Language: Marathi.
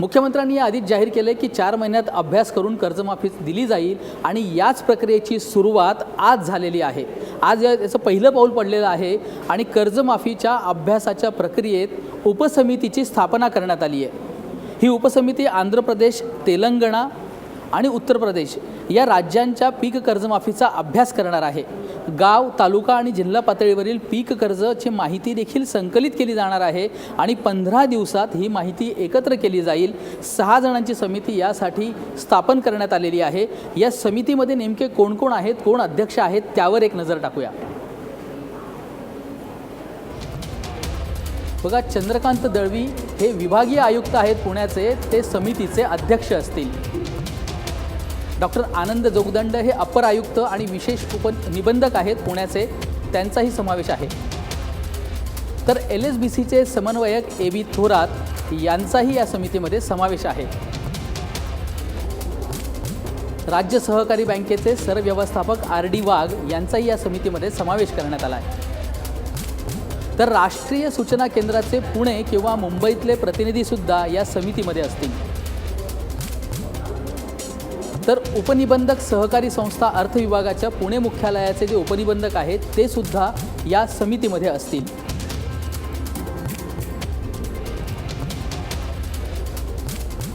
मुख्यमंत्र्यांनी आधीच जाहीर केले की चार महिन्यात अभ्यास करून कर्जमाफी दिली जाईल आणि याच प्रक्रियेची सुरुवात आज झालेली आहे. आज याचं पहिलं पाऊल पडलेलं आहे आणि कर्जमाफीच्या अभ्यासाच्या प्रक्रियेत उपसमितीची स्थापना करण्यात आली आहे. ही उपसमिती आंध्र प्रदेश तेलंगणा आणि उत्तर प्रदेश या राज्यांच्या पीक कर्जमाफीचा अभ्यास करणार आहे. गाव तालुका आणि जिल्हा पातळीवरील पीक कर्जची माहिती देखील संकलित केली जाणार आहे आणि पंधरा दिवसात ही माहिती एकत्र केली जाईल. सहा जणांची समिती यासाठी स्थापन करण्यात आलेली आहे. या समितीमध्ये नेमके कोण कोण आहेत कोण अध्यक्ष आहेत त्यावर एक नजर टाकूया. बघा चंद्रकांत दळवी हे विभागीय आयुक्त आहेत पुण्याचे. ते समितीचे अध्यक्ष असतील. डॉक्टर आनंद जोगदंड हे अपर आयुक्त आणि विशेष उप निबंधक आहेत पुण्याचे. त्यांचाही समावेश आहे. तर एल एस बी सीचे समन्वयक ए बी थोरात यांचाही या समितीमध्ये समावेश आहे. राज्य सहकारी बँकेचे सरव्यवस्थापक आर डी वाघ यांचाही या समितीमध्ये समावेश करण्यात आला आहे. तर राष्ट्रीय सूचना केंद्राचे पुणे किंवा मुंबईतले प्रतिनिधीसुद्धा या समितीमध्ये असतील. तर उपनिबंधक सहकारी संस्था अर्थ विभागाच्या पुणे मुख्यालयाचे जे उपनिबंधक आहेत ते सुद्धा या समितीमध्ये असतील.